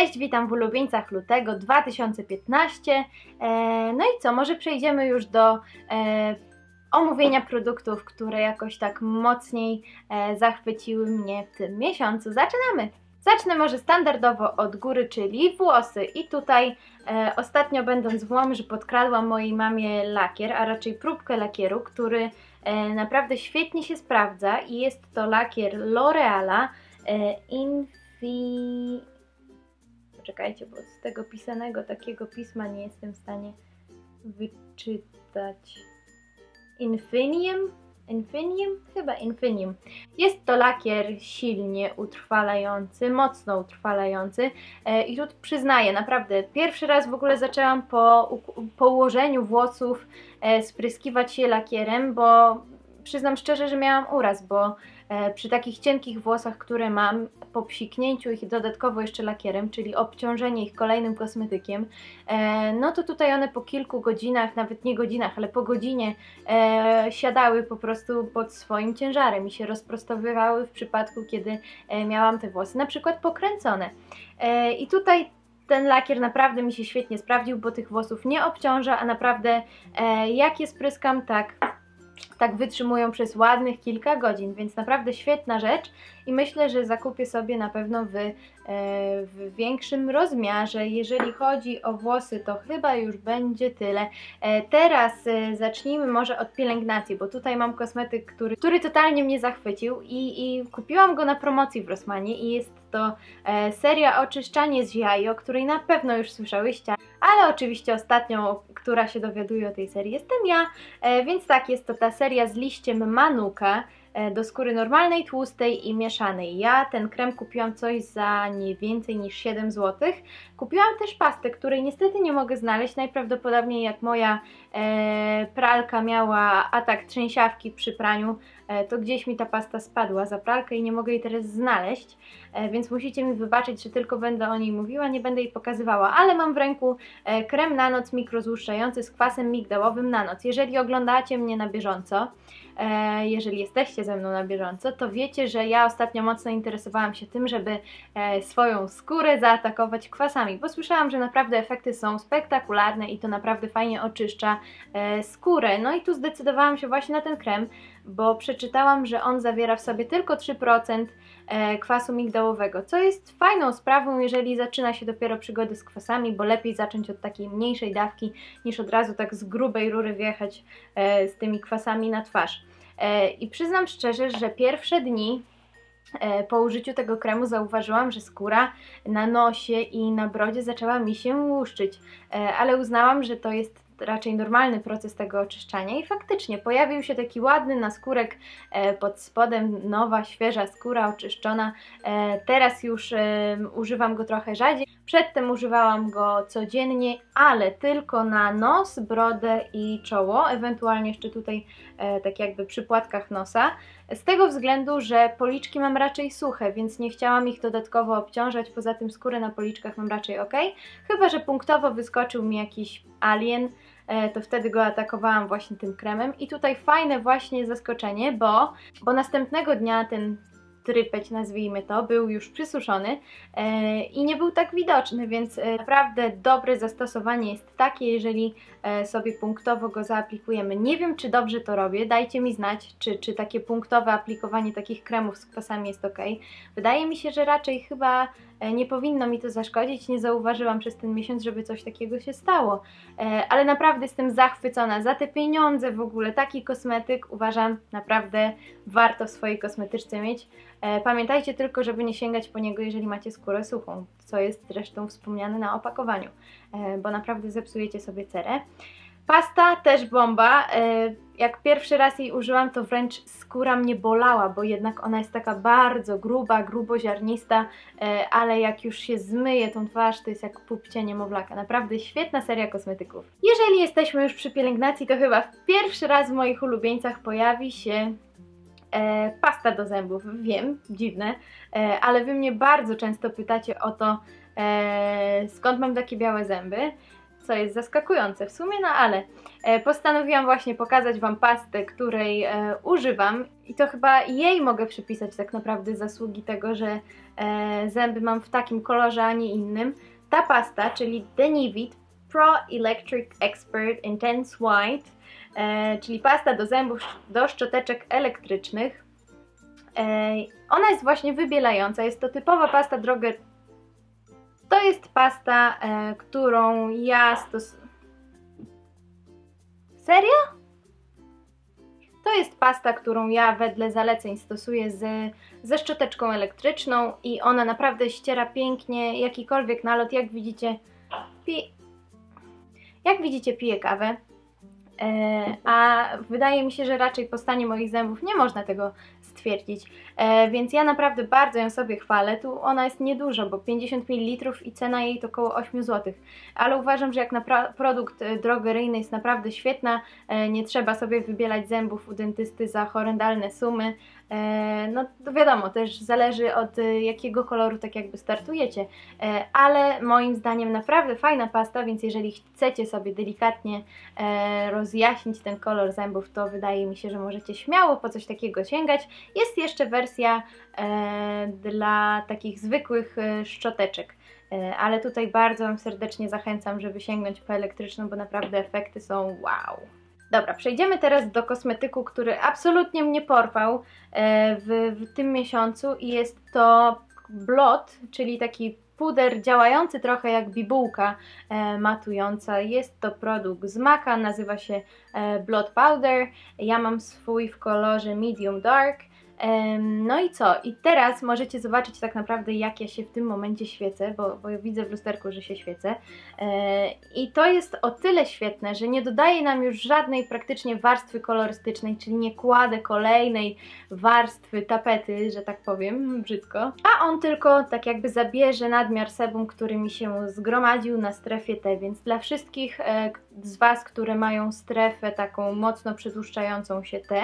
Cześć, witam w ulubieńcach lutego 2015. E, no i co, może przejdziemy już do e, omówienia produktów, które jakoś tak mocniej e, zachwyciły mnie w tym miesiącu. Zaczynamy! Zacznę może standardowo od góry, czyli włosy. I tutaj e, ostatnio będąc w Łomży podkradłam mojej mamie lakier, a raczej próbkę lakieru, który e, naprawdę świetnie się sprawdza i jest to lakier L'Oreala e, Infi... Poczekajcie, bo z tego pisanego takiego pisma nie jestem w stanie wyczytać. Infinium? Infinium? Chyba Infinium. Jest to lakier silnie utrwalający, mocno utrwalający e, i tu przyznaję, naprawdę pierwszy raz w ogóle zaczęłam po położeniu włosów e, spryskiwać je lakierem, bo przyznam szczerze, że miałam uraz, bo e, przy takich cienkich włosach, które mam, po psiknięciu ich dodatkowo jeszcze lakierem, czyli obciążenie ich kolejnym kosmetykiem, e, no to tutaj one po kilku godzinach, nawet nie godzinach, ale po godzinie e, siadały po prostu pod swoim ciężarem i się rozprostowywały w przypadku, kiedy miałam te włosy na przykład pokręcone. I tutaj ten lakier naprawdę mi się świetnie sprawdził, bo tych włosów nie obciąża, a naprawdę jak je spryskam, tak tak wytrzymują przez ładnych kilka godzin, więc naprawdę świetna rzecz i myślę, że zakupię sobie na pewno w, e, w większym rozmiarze. Jeżeli chodzi o włosy, to chyba już będzie tyle. E, teraz e, zacznijmy może od pielęgnacji, bo tutaj mam kosmetyk, który, który totalnie mnie zachwycił i, i kupiłam go na promocji w Rosmanie i jest to seria oczyszczanie z jaj, o której na pewno już słyszałyście, ale oczywiście ostatnią, która się dowiaduje o tej serii jestem ja, więc tak, jest to ta seria z liściem Manuka, E, do skóry normalnej, tłustej i mieszanej. Ja ten krem kupiłam coś za nie więcej niż 7 zł. Kupiłam też pastę, której niestety nie mogę znaleźć. Najprawdopodobniej jak moja e, pralka miała atak trzęsiawki przy praniu, e, to gdzieś mi ta pasta spadła za pralkę i nie mogę jej teraz znaleźć, e, więc musicie mi wybaczyć, że tylko będę o niej mówiła, nie będę jej pokazywała, ale mam w ręku e, krem na noc mikrozłuszczający z kwasem migdałowym na noc. Jeżeli oglądacie mnie na bieżąco, E, jeżeli jesteście ze mną na bieżąco, to wiecie, że ja ostatnio mocno interesowałam się tym, żeby e, swoją skórę zaatakować kwasami, bo słyszałam, że naprawdę efekty są spektakularne i to naprawdę fajnie oczyszcza e, skórę. No i tu zdecydowałam się właśnie na ten krem, bo przeczytałam, że on zawiera w sobie tylko 3% kwasu migdałowego, co jest fajną sprawą, jeżeli zaczyna się dopiero przygody z kwasami, bo lepiej zacząć od takiej mniejszej dawki, niż od razu tak z grubej rury wjechać z tymi kwasami na twarz. E, I przyznam szczerze, że pierwsze dni e, po użyciu tego kremu zauważyłam, że skóra na nosie i na brodzie zaczęła mi się łuszczyć, e, ale uznałam, że to jest raczej normalny proces tego oczyszczania i faktycznie pojawił się taki ładny naskórek e, pod spodem, nowa, świeża skóra oczyszczona. E, teraz już e, używam go trochę rzadziej. Przedtem używałam go codziennie, ale tylko na nos, brodę i czoło, ewentualnie jeszcze tutaj tak jakby przy płatkach nosa. Z tego względu, że policzki mam raczej suche, więc nie chciałam ich dodatkowo obciążać, poza tym skórę na policzkach mam raczej ok. Chyba, że punktowo wyskoczył mi jakiś alien, E, to wtedy go atakowałam właśnie tym kremem i tutaj fajne właśnie zaskoczenie, bo, bo następnego dnia ten trypeć, nazwijmy to, był już przysuszony e, i nie był tak widoczny, więc e, naprawdę dobre zastosowanie jest takie, jeżeli e, sobie punktowo go zaaplikujemy. Nie wiem, czy dobrze to robię, dajcie mi znać, czy, czy takie punktowe aplikowanie takich kremów z kwasami jest ok. Wydaje mi się, że raczej chyba nie powinno mi to zaszkodzić, nie zauważyłam przez ten miesiąc, żeby coś takiego się stało, e, ale naprawdę jestem zachwycona. Za te pieniądze w ogóle taki kosmetyk uważam naprawdę warto w swojej kosmetyczce mieć. E, pamiętajcie tylko, żeby nie sięgać po niego, jeżeli macie skórę suchą, co jest zresztą wspomniane na opakowaniu, e, bo naprawdę zepsujecie sobie cerę. Pasta też bomba. E, jak pierwszy raz jej użyłam, to wręcz skóra mnie bolała, bo jednak ona jest taka bardzo gruba, gruboziarnista, ale jak już się zmyje tą twarz, to jest jak pupcie niemowlaka. Naprawdę świetna seria kosmetyków. Jeżeli jesteśmy już przy pielęgnacji, to chyba pierwszy raz w moich ulubieńcach pojawi się E, pasta do zębów, wiem, dziwne, e, ale Wy mnie bardzo często pytacie o to, e, skąd mam takie białe zęby. Co jest zaskakujące w sumie, no ale e, postanowiłam właśnie pokazać Wam pastę, której e, używam i to chyba jej mogę przypisać tak naprawdę zasługi tego, że e, zęby mam w takim kolorze, a nie innym. Ta pasta, czyli Denivit Pro Electric Expert Intense White, czyli pasta do zębów, do szczoteczek elektrycznych. Ona jest właśnie wybielająca, jest to typowa pasta drogę. To jest pasta, e, którą ja stosuję. Serio? To jest pasta, którą ja wedle zaleceń stosuję z, ze szczoteczką elektryczną i ona naprawdę ściera pięknie jakikolwiek nalot. Jak widzicie, pi... jak widzicie piję kawę. E, a wydaje mi się, że raczej po stanie moich zębów nie można tego stwierdzić. E, więc ja naprawdę bardzo ją sobie chwalę. Tu ona jest niedużo, bo 50 ml i cena jej to około 8 zł. Ale uważam, że jak na produkt e, drogeryjny jest naprawdę świetna, nie trzeba sobie wybielać zębów u dentysty za horrendalne sumy. E, no to wiadomo, też zależy od e, jakiego koloru tak jakby startujecie, e, ale moim zdaniem naprawdę fajna pasta, więc jeżeli chcecie sobie delikatnie rozjaśnić ten kolor zębów, to wydaje mi się, że możecie śmiało po coś takiego sięgać. Jest jeszcze wersja dla takich zwykłych szczoteczek. Ale tutaj bardzo Wam serdecznie zachęcam, żeby sięgnąć po elektryczną, bo naprawdę efekty są wow. Dobra, przejdziemy teraz do kosmetyku, który absolutnie mnie porwał e, w, w tym miesiącu i jest to Blot, czyli taki puder działający trochę jak bibułka e, matująca. Jest to produkt z Maka, nazywa się e, Blot Powder. Ja mam swój w kolorze medium dark. No i co? I teraz możecie zobaczyć tak naprawdę jak ja się w tym momencie świecę, bo, bo widzę w lusterku, że się świecę. E, I to jest o tyle świetne, że nie dodaje nam już żadnej praktycznie warstwy kolorystycznej, czyli nie kładę kolejnej warstwy tapety, że tak powiem, brzydko. A on tylko tak jakby zabierze nadmiar sebum, który mi się zgromadził na strefie T, więc dla wszystkich e, z Was, które mają strefę taką mocno przedłuszczającą się T,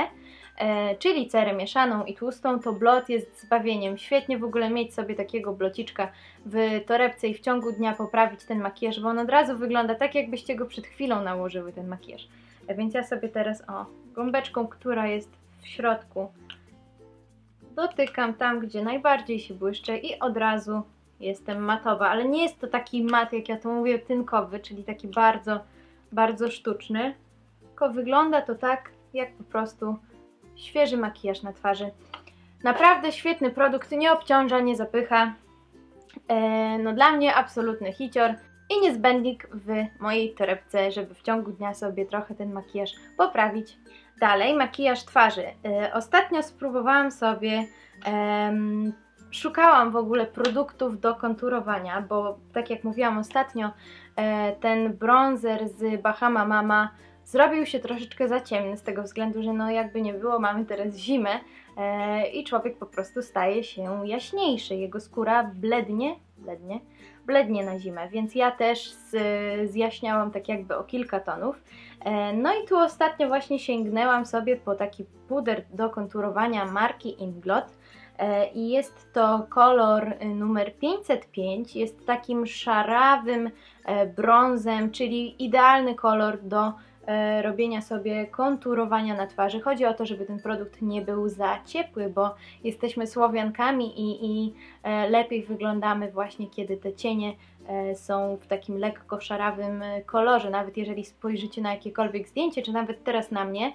czyli cerę mieszaną i tłustą, to blot jest zbawieniem. Świetnie w ogóle mieć sobie takiego blociczka w torebce i w ciągu dnia poprawić ten makijaż, bo on od razu wygląda tak, jakbyście go przed chwilą nałożyły, ten makijaż. E, więc ja sobie teraz, o, gąbeczką, która jest w środku, dotykam tam, gdzie najbardziej się błyszczę i od razu jestem matowa, ale nie jest to taki mat, jak ja to mówię, tynkowy, czyli taki bardzo, bardzo sztuczny, tylko wygląda to tak, jak po prostu świeży makijaż na twarzy. Naprawdę świetny produkt, nie obciąża, nie zapycha. E, no dla mnie absolutny hicior i niezbędnik w mojej torebce, żeby w ciągu dnia sobie trochę ten makijaż poprawić. Dalej, makijaż twarzy. E, ostatnio spróbowałam sobie, szukałam w ogóle produktów do konturowania, bo tak jak mówiłam ostatnio, e, ten bronzer z Bahama Mama zrobił się troszeczkę za ciemny z tego względu, że no jakby nie było, mamy teraz zimę e, i człowiek po prostu staje się jaśniejszy, jego skóra blednie, blednie, blednie na zimę, więc ja też z, zjaśniałam tak jakby o kilka tonów. E, no i tu ostatnio właśnie sięgnęłam sobie po taki puder do konturowania marki Inglot. E, i jest to kolor numer 505, jest takim szarawym e, brązem, czyli idealny kolor do robienia sobie konturowania na twarzy. Chodzi o to, żeby ten produkt nie był za ciepły, bo jesteśmy Słowiankami i, i e, lepiej wyglądamy właśnie, kiedy te cienie e, są w takim lekko szarawym kolorze. Nawet jeżeli spojrzycie na jakiekolwiek zdjęcie, czy nawet teraz na mnie,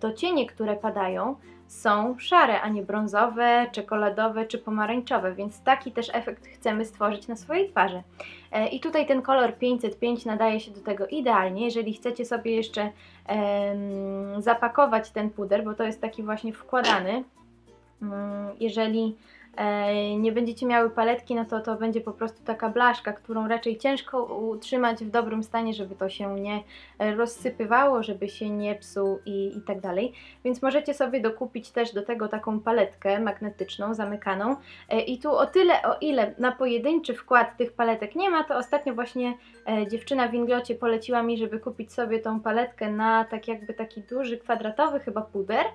to cienie, które padają, są szare, a nie brązowe, czekoladowe czy pomarańczowe, więc taki też efekt chcemy stworzyć na swojej twarzy. E, I tutaj ten kolor 505 nadaje się do tego idealnie. Jeżeli chcecie sobie jeszcze zapakować ten puder, bo to jest taki właśnie wkładany, mm, jeżeli nie będziecie miały paletki, no to to będzie po prostu taka blaszka, którą raczej ciężko utrzymać w dobrym stanie, żeby to się nie rozsypywało, żeby się nie psuł i, i tak dalej. Więc możecie sobie dokupić też do tego taką paletkę magnetyczną, zamykaną. E, I tu o tyle, o ile na pojedynczy wkład tych paletek nie ma, to ostatnio właśnie e, dziewczyna w Inglocie poleciła mi, żeby kupić sobie tą paletkę na tak jakby taki duży, kwadratowy chyba puder.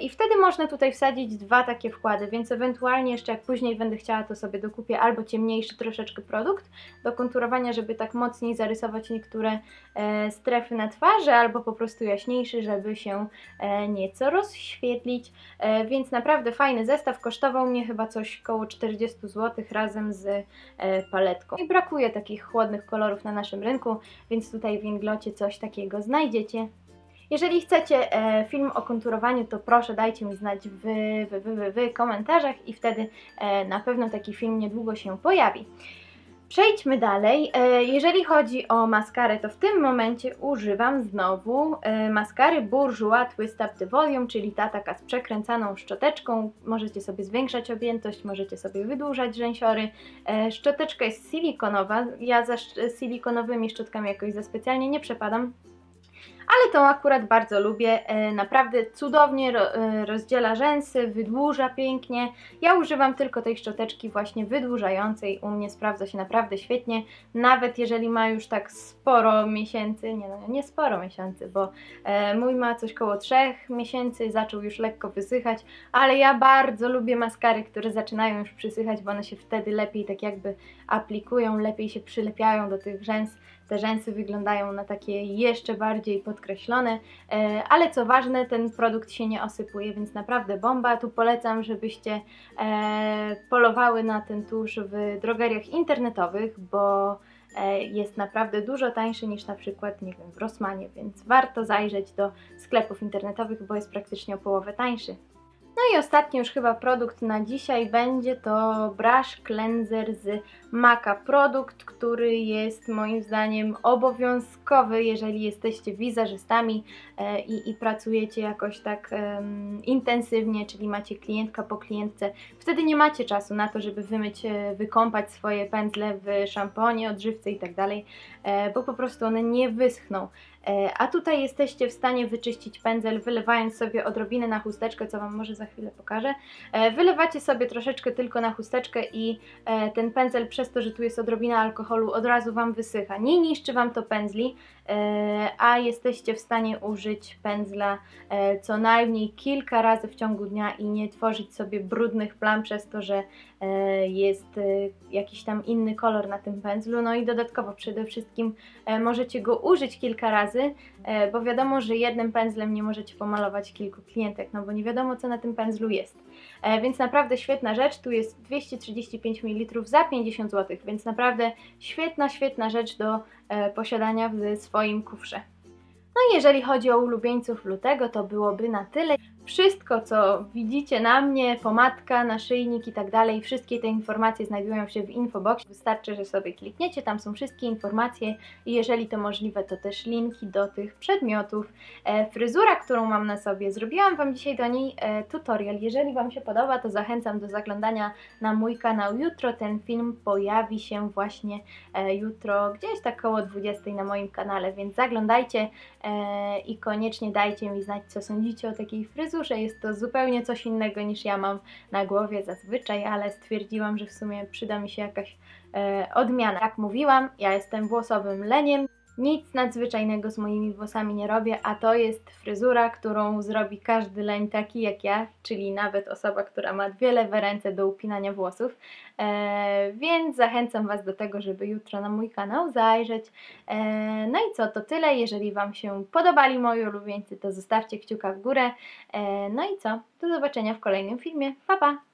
I wtedy można tutaj wsadzić dwa takie wkłady, więc ewentualnie ewentualnie jeszcze jak później będę chciała, to sobie dokupię albo ciemniejszy troszeczkę produkt do konturowania, żeby tak mocniej zarysować niektóre e, strefy na twarzy, albo po prostu jaśniejszy, żeby się e, nieco rozświetlić, e, więc naprawdę fajny zestaw, kosztował mnie chyba coś koło 40 zł razem z e, paletką. I brakuje takich chłodnych kolorów na naszym rynku, więc tutaj w Inglocie coś takiego znajdziecie. Jeżeli chcecie e, film o konturowaniu, to proszę dajcie mi znać w, w, w, w komentarzach i wtedy e, na pewno taki film niedługo się pojawi. Przejdźmy dalej. E, jeżeli chodzi o maskarę, to w tym momencie używam znowu maskary Bourjois Twist Up The Volume, czyli ta taka z przekręcaną szczoteczką. Możecie sobie zwiększać objętość, możecie sobie wydłużać rzęsiory. Szczoteczka jest silikonowa. Ja za silikonowymi szczotkami jakoś za specjalnie nie przepadam ale to akurat bardzo lubię. E, naprawdę cudownie e, rozdziela rzęsy, wydłuża pięknie. Ja używam tylko tej szczoteczki właśnie wydłużającej. U mnie sprawdza się naprawdę świetnie, nawet jeżeli ma już tak sporo miesięcy, nie no, nie sporo miesięcy, bo e, mój ma coś koło 3 miesięcy, zaczął już lekko wysychać, ale ja bardzo lubię maskary, które zaczynają już przysychać, bo one się wtedy lepiej tak jakby aplikują, lepiej się przylepiają do tych rzęs te rzęsy wyglądają na takie jeszcze bardziej podkreślone, e, ale co ważne, ten produkt się nie osypuje, więc naprawdę bomba. Tu polecam, żebyście e, polowały na ten tusz w drogeriach internetowych, bo e, jest naprawdę dużo tańszy niż na przykład, nie wiem, w Rossmanie, więc warto zajrzeć do sklepów internetowych, bo jest praktycznie o połowę tańszy. No i ostatni już chyba produkt na dzisiaj będzie to Brush Cleanser z Maca. Produkt, który jest moim zdaniem obowiązkowy, jeżeli jesteście wizerzystami e, i, i, pracujecie jakoś tak intensywnie, czyli macie klientka po klientce. Wtedy nie macie czasu na to, żeby wymyć, e, wykąpać swoje pędzle w szamponie, odżywce i tak e, bo po prostu one nie wyschną. E, a tutaj jesteście w stanie wyczyścić pędzel, wylewając sobie odrobinę na chusteczkę, co Wam może za chwilę pokażę. E, wylewacie sobie troszeczkę tylko na chusteczkę i e, ten pędzel przez to, że tu jest odrobina alkoholu, od razu Wam wysycha. Nie niszczy Wam to pędzli, a jesteście w stanie użyć pędzla co najmniej kilka razy w ciągu dnia i nie tworzyć sobie brudnych plam przez to, że jest jakiś tam inny kolor na tym pędzlu. No i dodatkowo przede wszystkim możecie go użyć kilka razy, e, bo wiadomo, że jednym pędzlem nie możecie pomalować kilku klientek, no bo nie wiadomo co na tym pędzlu jest. E, więc naprawdę świetna rzecz, tu jest 235 ml za 50 zł, więc naprawdę świetna, świetna rzecz do e, posiadania w swoim kufrze. No i jeżeli chodzi o ulubieńców lutego, to byłoby na tyle. Wszystko, co widzicie na mnie, pomadka, naszyjnik i tak dalej, wszystkie te informacje znajdują się w infoboxie. Wystarczy, że sobie klikniecie, tam są wszystkie informacje i jeżeli to możliwe, to też linki do tych przedmiotów. E, fryzura, którą mam na sobie, zrobiłam Wam dzisiaj do niej e, tutorial. Jeżeli Wam się podoba, to zachęcam do zaglądania na mój kanał jutro. Ten film pojawi się właśnie e, jutro, gdzieś tak koło 20 na moim kanale, więc zaglądajcie e, i koniecznie dajcie mi znać, co sądzicie o takiej fryzurze fryzurze. Jest to zupełnie coś innego niż ja mam na głowie zazwyczaj, ale stwierdziłam, że w sumie przyda mi się jakaś e, odmiana. Jak mówiłam, ja jestem włosowym leniem. Nic nadzwyczajnego z moimi włosami nie robię, a to jest fryzura, którą zrobi każdy leń taki jak ja, czyli nawet osoba, która ma dwie lewe ręce do upinania włosów. E, więc zachęcam Was do tego, żeby jutro na mój kanał zajrzeć. E, no i co, to tyle. Jeżeli Wam się podobali moi ulubieńcy, to zostawcie kciuka w górę. E, no i co, do zobaczenia w kolejnym filmie. Pa, pa!